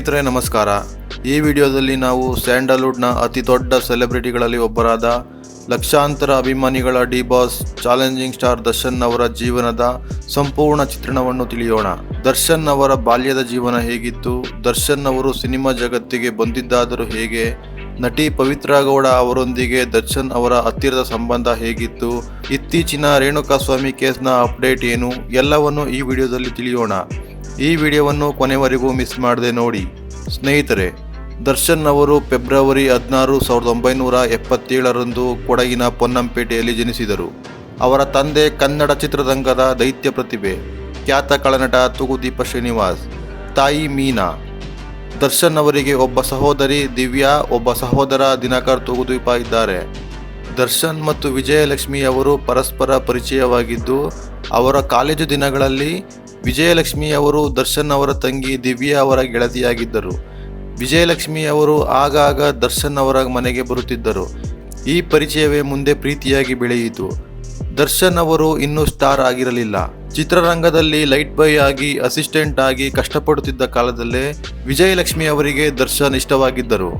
ಸ್ನೇಹಿತರೆ, ನಮಸ್ಕಾರ. ಈ ವಿಡಿಯೋದಲ್ಲಿ ನಾವು ಸ್ಯಾಂಡಲ್ವುಡ್ನ ಅತಿ ದೊಡ್ಡ ಸೆಲೆಬ್ರಿಟಿಗಳಲ್ಲಿ ಒಬ್ಬರಾದ ಲಕ್ಷಾಂತರ ಅಭಿಮಾನಿಗಳ D boss, challenging star Darshan ಅವರ ಜೀವನದ ಸಂಪೂರ್ಣ ಚಿತ್ರಣವನ್ನು ತಿಳಿಯೋಣ. ದರ್ಶನ್ ಅವರ ಬಾಲ್ಯದ ಜೀವನ ಹೇಗಿತ್ತು? ದರ್ಶನ್ ಅವರು ಸಿನಿಮಾ ಜಗತ್ತಿಗೆ ಬಂದಿದ್ದಾದರೂ ಹೇಗೆ? ನಟಿ ಪವಿತ್ರ ಗೌಡ ಅವರೊಂದಿಗೆ ದರ್ಶನ್ ಅವರ ಹತ್ತಿರದ ಸಂಬಂಧ ಹೇಗಿತ್ತು? ಇತ್ತೀಚಿನ ರೇಣುಕಾಸ್ವಾಮಿ ಕೇಸ್ನ ಅಪ್ಡೇಟ್ ಏನು? ಎಲ್ಲವನ್ನು ಈ ವಿಡಿಯೋದಲ್ಲಿ ತಿಳಿಯೋಣ. ಈ ವಿಡಿಯೋವನ್ನು ಕೊನೆವರೆಗೂ ಮಿಸ್ ಮಾಡದೆ ನೋಡಿ. ಸ್ನೇಹಿತರೆ, ದರ್ಶನ್ ಅವರು ಫೆಬ್ರವರಿ ಹದಿನಾರು ಸಾವಿರದ ಒಂಬೈನೂರ ಎಪ್ಪತ್ತೇಳರಂದು ಕೊಡಗಿನ ಪೊನ್ನಂಪೇಟೆಯಲ್ಲಿ ಜನಿಸಿದರು. ಅವರ ತಂದೆ ಕನ್ನಡ ಚಿತ್ರರಂಗದ ದೈತ್ಯ ಪ್ರತಿಭೆ, ಖ್ಯಾತ ಕಳನಟ ತುಗುದೀಪ ಶ್ರೀನಿವಾಸ್, ತಾಯಿ ಮೀನಾ. ದರ್ಶನ್ ಅವರಿಗೆ ಒಬ್ಬ ಸಹೋದರಿ ದಿವ್ಯಾ, ಒಬ್ಬ ಸಹೋದರ ದಿನಕರ್ ತುಗುದೀಪ ಇದ್ದಾರೆ. ದರ್ಶನ್ ಮತ್ತು ವಿಜಯಲಕ್ಷ್ಮಿ ಅವರು ಪರಸ್ಪರ ಪರಿಚಯವಾಗಿದ್ದು, ಅವರ ಕಾಲೇಜು ದಿನಗಳಲ್ಲಿ ವಿಜಯಲಕ್ಷ್ಮಿ ಅವರು ದರ್ಶನ್ ಅವರ ತಂಗಿ ದಿವ್ಯಾ ಅವರ ಗೆಳತಿಯಾಗಿದ್ದರು. ವಿಜಯಲಕ್ಷ್ಮಿ ಅವರು ಆಗಾಗ ದರ್ಶನ್ ಅವರ ಮನೆಗೆ ಬರುತ್ತಿದ್ದರು. ಈ ಪರಿಚಯವೇ ಮುಂದೆ ಪ್ರೀತಿಯಾಗಿ ಬೆಳೆಯಿತು. ದರ್ಶನ್ ಅವರು ಇನ್ನೂ ಸ್ಟಾರ್ ಆಗಿರಲಿಲ್ಲ. ಚಿತ್ರರಂಗದಲ್ಲಿ ಲೈಟ್ ಬಾಯ್ ಆಗಿ, ಅಸಿಸ್ಟೆಂಟ್ ಆಗಿ ಕಷ್ಟಪಡುತ್ತಿದ್ದ ಕಾಲದಲ್ಲೇ ವಿಜಯಲಕ್ಷ್ಮಿ ಅವರಿಗೆ ದರ್ಶನ್ ಇಷ್ಟವಾಗಿದ್ದರು.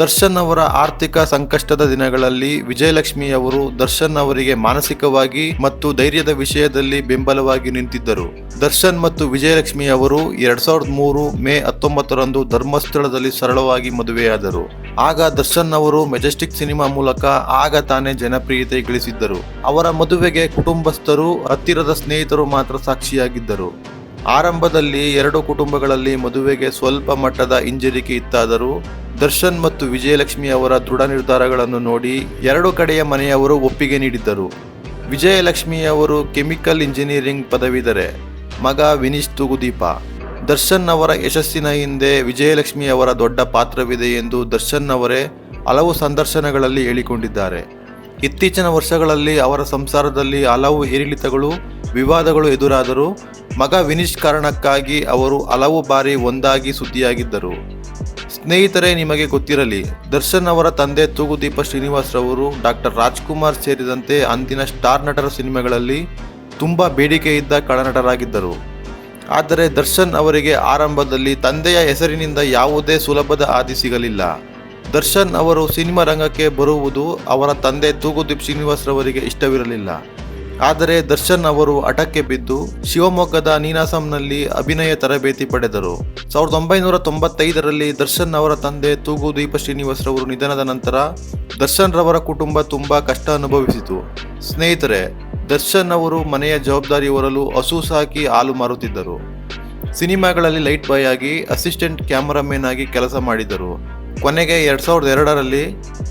ದರ್ಶನ್ ಅವರ ಆರ್ಥಿಕ ಸಂಕಷ್ಟದ ದಿನಗಳಲ್ಲಿ ವಿಜಯಲಕ್ಷ್ಮಿ ಅವರು ದರ್ಶನ್ ಅವರಿಗೆ ಮಾನಸಿಕವಾಗಿ ಮತ್ತು ಧೈರ್ಯದ ವಿಷಯದಲ್ಲಿ ಬೆಂಬಲವಾಗಿ ನಿಂತಿದ್ದರು. ದರ್ಶನ್ ಮತ್ತು ವಿಜಯಲಕ್ಷ್ಮಿ ಅವರು ಎರಡ್ ಸಾವಿರದ ಮೂರು ಮೇ ಹತ್ತೊಂಬತ್ತರಂದು ಧರ್ಮಸ್ಥಳದಲ್ಲಿ ಸರಳವಾಗಿ ಮದುವೆಯಾದರು. ಆಗ ದರ್ಶನ್ ಅವರು ಮೆಜೆಸ್ಟಿಕ್ ಸಿನಿಮಾ ಮೂಲಕ ಆಗ ತಾನೇ ಜನಪ್ರಿಯತೆ ಗಳಿಸಿದ್ದರು ಅವರ ಮದುವೆಗೆ ಕುಟುಂಬಸ್ಥರು, ಹತ್ತಿರದ ಸ್ನೇಹಿತರು ಮಾತ್ರ ಸಾಕ್ಷಿಯಾಗಿದ್ದರು. ಆರಂಭದಲ್ಲಿ ಎರಡು ಕುಟುಂಬಗಳಲ್ಲಿ ಮದುವೆಗೆ ಸ್ವಲ್ಪ ಮಟ್ಟದ ಹಿಂಜರಿಕೆ ಇತ್ತಾದರೂ ದರ್ಶನ್ ಮತ್ತು ವಿಜಯಲಕ್ಷ್ಮಿ ಅವರ ದೃಢ ನಿರ್ಧಾರಗಳನ್ನು ನೋಡಿ ಎರಡು ಕಡೆಯ ಮನೆಯವರು ಒಪ್ಪಿಗೆ ನೀಡಿದ್ದರು. ವಿಜಯಲಕ್ಷ್ಮಿ ಅವರು ಕೆಮಿಕಲ್ ಇಂಜಿನಿಯರಿಂಗ್ ಪದವೀಧರೆ, ಮಗ ವಿನೀಶ್ ತೂಗುದೀಪ. ದರ್ಶನ್ ಅವರ ಯಶಸ್ಸಿನ ಹಿಂದೆ ವಿಜಯಲಕ್ಷ್ಮಿ ಅವರ ದೊಡ್ಡ ಪಾತ್ರವಿದೆ ಎಂದು ದರ್ಶನ್ ಅವರೇ ಹಲವು ಸಂದರ್ಶನಗಳಲ್ಲಿ ಹೇಳಿಕೊಂಡಿದ್ದಾರೆ. ಇತ್ತೀಚಿನ ವರ್ಷಗಳಲ್ಲಿ ಅವರ ಸಂಸಾರದಲ್ಲಿ ಹಲವು ಏರಿಳಿತಗಳು ವಿವಾದಗಳು ಎದುರಾದರೂ ಮಗ ವಿನೀಶ್ ಕಾರಣಕ್ಕಾಗಿ ಅವರು ಹಲವು ಬಾರಿ ಒಂದಾಗಿ ಸುದ್ದಿಯಾಗಿದ್ದರು. ಸ್ನೇಹಿತರೆ, ನಿಮಗೆ ಗೊತ್ತಿರಲಿ, ದರ್ಶನ್ ಅವರ ತಂದೆ ತೂಗುದೀಪ ಶ್ರೀನಿವಾಸ್ ರವರು ಡಾಕ್ಟರ್ ರಾಜ್ಕುಮಾರ್ ಸೇರಿದಂತೆ ಅಂದಿನ ಸ್ಟಾರ್ ನಟರ ಸಿನಿಮಾಗಳಲ್ಲಿ ತುಂಬ ಬೇಡಿಕೆ ಇದ್ದ ಕಳನಟರಾಗಿದ್ದರು. ಆದರೆ ದರ್ಶನ್ ಅವರಿಗೆ ಆರಂಭದಲ್ಲಿ ತಂದೆಯ ಹೆಸರಿನಿಂದ ಯಾವುದೇ ಸುಲಭದ ಹಾದಿ ಸಿಗಲಿಲ್ಲ. ದರ್ಶನ್ ಅವರು ಸಿನಿಮಾ ರಂಗಕ್ಕೆ ಬರುವುದು ಅವರ ತಂದೆ ತೂಗುದೀಪ್ ಶ್ರೀನಿವಾಸ್ ರವರಿಗೆ ಇಷ್ಟವಿರಲಿಲ್ಲ. ಆದರೆ ದರ್ಶನ್ ಅವರು ಅಟಕ್ಕೆ ಬಿದ್ದು ಶಿವಮೊಗ್ಗದ ನೀನಾಸಂನಲ್ಲಿ ಅಭಿನಯ ತರಬೇತಿ ಪಡೆದರು. ಸಾವಿರದ ಒಂಬೈನೂರ ತೊಂಬತ್ತೈದರಲ್ಲಿ ದರ್ಶನ್ ಅವರ ತಂದೆ ತೂಗುದೀಪ ಶ್ರೀನಿವಾಸ್ ರವರು ನಿಧನದ ನಂತರ ದರ್ಶನ್ ರವರ ಕುಟುಂಬ ತುಂಬಾ ಕಷ್ಟ ಅನುಭವಿಸಿತು. ಸ್ನೇಹಿತರೆ, ದರ್ಶನ್ ಅವರು ಮನೆಯ ಜವಾಬ್ದಾರಿ ಹೊರಲು ಹಸು ಸಾಕಿ ಹಾಲು ಮಾರುತ್ತಿದ್ದರು. ಸಿನಿಮಾಗಳಲ್ಲಿ ಲೈಟ್ ಬಾಯ್ ಆಗಿ ಅಸಿಸ್ಟೆಂಟ್ ಕ್ಯಾಮರಾಮನ್ ಆಗಿ ಕೆಲಸ ಮಾಡಿದರು. ಕೊನೆಗೆ ಎರಡು ಸಾವಿರದ ಎರಡರಲ್ಲಿ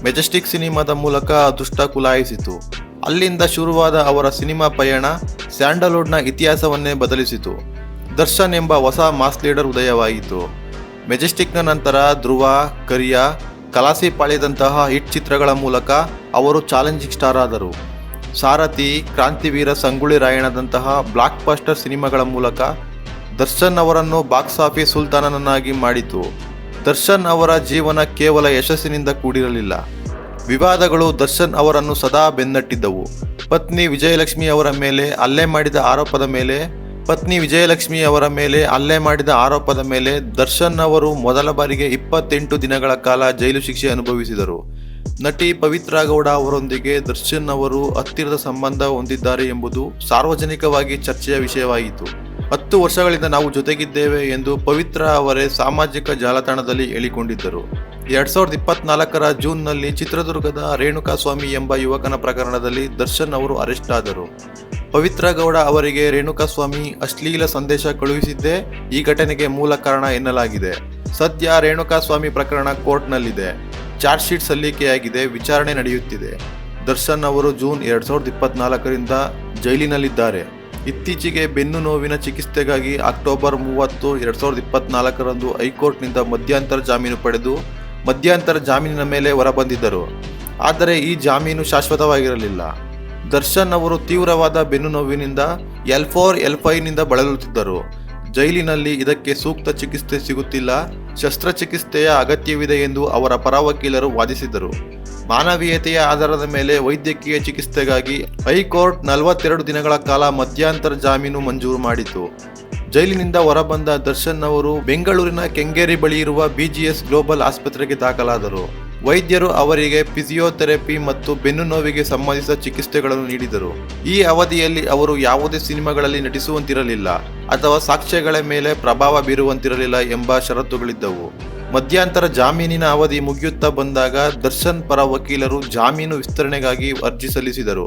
ಮೆಜೆಸ್ಟಿಕ್ ಸಿನಿಮಾದ ಮೂಲಕ ಅದೃಷ್ಟ ಕುಲಾಯಿಸಿತು. ಅಲ್ಲಿಂದ ಶುರುವಾದ ಅವರ ಸಿನಿಮಾ ಪಯಣ ಸ್ಯಾಂಡಲ್ವುಡ್ನ ಇತಿಹಾಸವನ್ನೇ ಬದಲಿಸಿತು. ದರ್ಶನ್ ಎಂಬ ಹೊಸ ಮಾಸ್ ಲೀಡರ್ ಉದಯವಾಯಿತು ಮೆಜೆಸ್ಟಿಕ್ನ ನಂತರ ಧ್ರುವ, ಕರಿಯ, ಕಲಾಸಿ ಪಾಳ್ಯದಂತಹ ಹಿಟ್ ಚಿತ್ರಗಳ ಮೂಲಕ ಅವರು ಚಾಲೆಂಜಿಂಗ್ ಸ್ಟಾರ್ ಆದರು. ಸಾರಥಿ, ಕ್ರಾಂತಿವೀರ ಸಂಗುಳಿ ರಾಯಣದಂತಹ ಬ್ಲಾಕ್ ಬಸ್ಟರ್ ಸಿನಿಮಾಗಳ ಮೂಲಕ ದರ್ಶನ್ ಅವರನ್ನು ಬಾಕ್ಸ್ ಆಫೀಸ್ ಸುಲ್ತಾನನನ್ನಾಗಿ ಮಾಡಿತು. ದರ್ಶನ್ ಅವರ ಜೀವನ ಕೇವಲ ಯಶಸ್ಸಿನಿಂದ ಕೂಡಿರಲಿಲ್ಲ. ವಿವಾದಗಳು ದರ್ಶನ್ ಅವರನ್ನು ಸದಾ ಬೆನ್ನಟ್ಟಿದ್ದವು. ಪತ್ನಿ ವಿಜಯಲಕ್ಷ್ಮಿ ಅವರ ಮೇಲೆ ಹಲ್ಲೆ ಮಾಡಿದ ಆರೋಪದ ಮೇಲೆ, ಪತ್ನಿ ವಿಜಯಲಕ್ಷ್ಮಿ ಅವರ ಮೇಲೆ ಹಲ್ಲೆ ಮಾಡಿದ ಆರೋಪದ ಮೇಲೆ ದರ್ಶನ್ ಅವರು ಮೊದಲ ಬಾರಿಗೆ ಇಪ್ಪತ್ತೆಂಟು ದಿನಗಳ ಕಾಲ ಜೈಲು ಶಿಕ್ಷೆ ಅನುಭವಿಸಿದರು. ನಟಿ ಪವಿತ್ರ ಗೌಡ ಅವರೊಂದಿಗೆ ದರ್ಶನ್ ಅವರು ಹತ್ತಿರದ ಸಂಬಂಧ ಹೊಂದಿದ್ದಾರೆ ಎಂಬುದು ಸಾರ್ವಜನಿಕವಾಗಿ ಚರ್ಚೆಯ ವಿಷಯವಾಯಿತು. ಹತ್ತು ವರ್ಷಗಳಿಂದ ನಾವು ಜೊತೆಗಿದ್ದೇವೆ ಎಂದು ಪವಿತ್ರ ಅವರೇ ಸಾಮಾಜಿಕ ಜಾಲತಾಣದಲ್ಲಿ ಹೇಳಿಕೊಂಡಿದ್ದರು. ಎರಡ್ ಸಾವಿರದ ಇಪ್ಪತ್ನಾಲ್ಕರ ಜೂನ್ನಲ್ಲಿ ಚಿತ್ರದುರ್ಗದ ರೇಣುಕಾಸ್ವಾಮಿ ಎಂಬ ಯುವಕನ ಪ್ರಕರಣದಲ್ಲಿ ದರ್ಶನ್ ಅವರು ಅರೆಸ್ಟ್ ಆದರು. ಪವಿತ್ರ ಗೌಡ ಅವರಿಗೆ ರೇಣುಕಾಸ್ವಾಮಿ ಅಶ್ಲೀಲ ಸಂದೇಶ ಕಳುಹಿಸಿದ್ದೇ ಈ ಘಟನೆಗೆ ಮೂಲ ಕಾರಣ ಎನ್ನಲಾಗಿದೆ. ಸದ್ಯ ರೇಣುಕಾಸ್ವಾಮಿ ಪ್ರಕರಣ ಕೋರ್ಟ್ನಲ್ಲಿದೆ. ಚಾರ್ಜ್ ಶೀಟ್ ಸಲ್ಲಿಕೆಯಾಗಿದೆ, ವಿಚಾರಣೆ ನಡೆಯುತ್ತಿದೆ. ದರ್ಶನ್ ಅವರು ಜೂನ್ ಎರಡ್ ಸಾವಿರದ ಇಪ್ಪತ್ನಾಲ್ಕರಿಂದ ಜೈಲಿನಲ್ಲಿದ್ದಾರೆ. ಇತ್ತೀಚೆಗೆ ಬೆನ್ನು ನೋವಿನ ಚಿಕಿತ್ಸೆಗಾಗಿ ಅಕ್ಟೋಬರ್ ಮೂವತ್ತು, ಎರಡ್ ಸಾವಿರದ ಇಪ್ಪತ್ನಾಲ್ಕರಂದು ಹೈಕೋರ್ಟ್ನಿಂದ ಮಧ್ಯಂತರ ಜಾಮೀನು ಪಡೆದು ಮಧ್ಯಂತರ ಜಾಮೀನಿನ ಮೇಲೆ ಹೊರಬಂದಿದ್ದರು. ಆದರೆ ಈ ಜಾಮೀನು ಶಾಶ್ವತವಾಗಿರಲಿಲ್ಲ. ದರ್ಶನ್ ಅವರು ತೀವ್ರವಾದ ಬೆನ್ನು ನೋವಿನಿಂದ ಎಲ್ ಫೋರ್, ಎಲ್ ಫೈವ್ನಿಂದ ಬಳಲುತ್ತಿದ್ದರು. ಜೈಲಿನಲ್ಲಿ ಇದಕ್ಕೆ ಸೂಕ್ತ ಚಿಕಿತ್ಸೆ ಸಿಗುತ್ತಿಲ್ಲ. ಶಸ್ತ್ರಚಿಕಿತ್ಸೆಯ ಅಗತ್ಯವಿದೆ ಎಂದು ಅವರ ಪರ ವಕೀಲರು ವಾದಿಸಿದರು. ಮಾನವೀಯತೆಯ ಆಧಾರದ ಮೇಲೆ ವೈದ್ಯಕೀಯ ಚಿಕಿತ್ಸೆಗಾಗಿ ಹೈಕೋರ್ಟ್ ನಲವತ್ತೆರಡು ದಿನಗಳ ಕಾಲ ಮಧ್ಯಂತರ ಜಾಮೀನು ಮಂಜೂರು ಮಾಡಿತು. ಜೈಲಿನಿಂದ ಹೊರಬಂದ ದರ್ಶನ್ ಅವರು ಬೆಂಗಳೂರಿನ ಕೆಂಗೇರಿ ಬಳಿ ಇರುವ ಬಿಜಿಎಸ್ ಗ್ಲೋಬಲ್ ಆಸ್ಪತ್ರೆಗೆ ದಾಖಲಾದರು. ವೈದ್ಯರು ಅವರಿಗೆ ಫಿಸಿಯೋಥೆರಪಿ ಮತ್ತು ಬೆನ್ನು ನೋವಿಗೆ ಸಂಬಂಧಿಸಿದ ಚಿಕಿತ್ಸೆಗಳನ್ನು ನೀಡಿದರು. ಈ ಅವಧಿಯಲ್ಲಿ ಅವರು ಯಾವುದೇ ಸಿನಿಮಾಗಳಲ್ಲಿ ನಟಿಸುವಂತಿರಲಿಲ್ಲ ಅಥವಾ ಸಾಕ್ಷ್ಯಗಳ ಮೇಲೆ ಪ್ರಭಾವ ಬೀರುವಂತಿರಲಿಲ್ಲ ಎಂಬ ಷರತ್ತುಗಳಿದ್ದವು. ಮಧ್ಯಂತರ ಜಾಮೀನಿನ ಅವಧಿ ಮುಗಿಯುತ್ತಾ ಬಂದಾಗ ದರ್ಶನ್ ಪರ ವಕೀಲರು ಜಾಮೀನು ವಿಸ್ತರಣೆಗಾಗಿ ಅರ್ಜಿ ಸಲ್ಲಿಸಿದರು.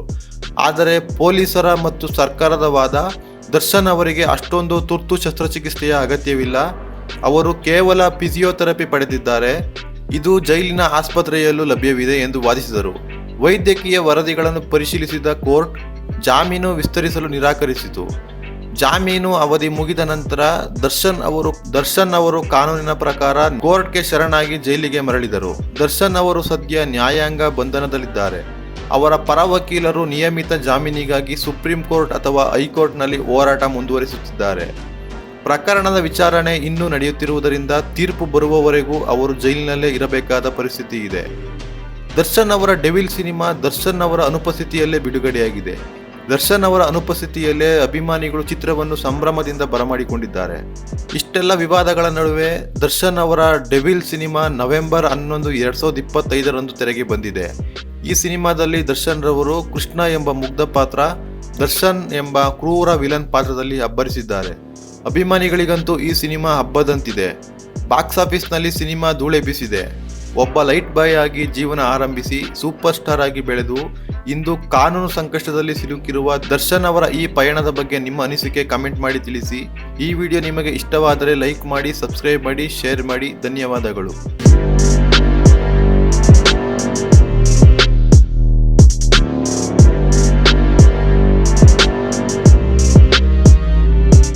ಆದರೆ ಪೊಲೀಸರ ಮತ್ತು ಸರ್ಕಾರದ ವಾದ ದರ್ಶನ್ ಅವರಿಗೆ ಅಷ್ಟೊಂದು ತುರ್ತು ಶಸ್ತ್ರಚಿಕಿತ್ಸೆಯ ಅಗತ್ಯವಿಲ್ಲ. ಅವರು ಕೇವಲ ಫಿಸಿಯೋಥೆರಪಿ ಪಡೆದಿದ್ದಾರೆ. ಇದು ಜೈಲಿನ ಆಸ್ಪತ್ರೆಯಲ್ಲೂ ಲಭ್ಯವಿದೆ ಎಂದು ವಾದಿಸಿದರು. ವೈದ್ಯಕೀಯ ವರದಿಗಳನ್ನು ಪರಿಶೀಲಿಸಿದ ಕೋರ್ಟ್ ಜಾಮೀನು ವಿಸ್ತರಿಸಲು ನಿರಾಕರಿಸಿತು. ಜಾಮೀನು ಅವಧಿ ಮುಗಿದ ನಂತರ ದರ್ಶನ್ ಅವರು ದರ್ಶನ್ ಅವರು ಕಾನೂನಿನ ಪ್ರಕಾರ ಕೋರ್ಟ್ಗೆ ಶರಣಾಗಿ ಜೈಲಿಗೆ ಮರಳಿದರು. ದರ್ಶನ್ ಅವರು ಸದ್ಯ ನ್ಯಾಯಾಂಗ ಬಂಧನದಲ್ಲಿದ್ದಾರೆ. ಅವರ ಪರ ವಕೀಲರು ನಿಯಮಿತ ಜಾಮೀನಿಗಾಗಿ ಸುಪ್ರೀಂ ಕೋರ್ಟ್ ಅಥವಾ ಹೈಕೋರ್ಟ್ನಲ್ಲಿ ಹೋರಾಟ ಮುಂದುವರಿಸುತ್ತಿದ್ದಾರೆ. ಪ್ರಕರಣದ ವಿಚಾರಣೆ ಇನ್ನೂ ನಡೆಯುತ್ತಿರುವುದರಿಂದ ತೀರ್ಪು ಬರುವವರೆಗೂ ಅವರು ಜೈಲಿನಲ್ಲೇ ಇರಬೇಕಾದ ಪರಿಸ್ಥಿತಿ ಇದೆ. ದರ್ಶನ್ ಅವರ ಡೆವಿಲ್ ಸಿನಿಮಾ ದರ್ಶನ್ ಅವರ ಅನುಪಸ್ಥಿತಿಯಲ್ಲೇ ಬಿಡುಗಡೆಯಾಗಿದೆ. ದರ್ಶನ್ ಅವರ ಅನುಪಸ್ಥಿತಿಯಲ್ಲೇ ಅಭಿಮಾನಿಗಳು ಚಿತ್ರವನ್ನು ಸಂಭ್ರಮದಿಂದ ಬರಮಾಡಿಕೊಂಡಿದ್ದಾರೆ. ಇಷ್ಟೆಲ್ಲ ವಿವಾದಗಳ ನಡುವೆ ದರ್ಶನ್ ಅವರ ಡೆವಿಲ್ ಸಿನಿಮಾ ನವೆಂಬರ್ ಹನ್ನೊಂದು, ಎರಡ್ ಸಾವಿರದ ಇಪ್ಪತ್ತೈದರಂದು ತೆರೆಗೆ ಬಂದಿದೆ. ಈ ಸಿನಿಮಾದಲ್ಲಿ ದರ್ಶನ್ ರವರು ಕೃಷ್ಣ ಎಂಬ ಮುಗ್ಧ ಪಾತ್ರ, ದರ್ಶನ್ ಎಂಬ ಕ್ರೂರ ವಿಲನ್ ಪಾತ್ರದಲ್ಲಿ ಅಬ್ಬರಿಸಿದ್ದಾರೆ. ಅಭಿಮಾನಿಗಳಿಗಂತೂ ಈ ಸಿನಿಮಾ ಹಬ್ಬದಂತಿದೆ. ಬಾಕ್ಸ್ ಆಫೀಸ್ನಲ್ಲಿ ಸಿನಿಮಾ ಧೂಳೆಬ್ಬಿಸಿದೆ ಬೀಸಿದೆ. ಒಬ್ಬ ಲೈಟ್ ಬಾಯ್ ಆಗಿ ಜೀವನ ಆರಂಭಿಸಿ ಸೂಪರ್ ಸ್ಟಾರ್ ಆಗಿ ಬೆಳೆದು ಇಂದು ಕಾನೂನು ಸಂಕಷ್ಟದಲ್ಲಿ ಸಿಲುಕಿರುವ ದರ್ಶನ್ ಅವರ ಈ ಪಯಣದ ಬಗ್ಗೆ ನಿಮ್ಮ ಅನಿಸಿಕೆ ಕಮೆಂಟ್ ಮಾಡಿ ತಿಳಿಸಿ. ಈ ವಿಡಿಯೋ ನಿಮಗೆ ಇಷ್ಟವಾದರೆ ಲೈಕ್ ಮಾಡಿ, ಸಬ್ಸ್ಕ್ರೈಬ್ ಮಾಡಿ, ಶೇರ್ ಮಾಡಿ. ಧನ್ಯವಾದಗಳು.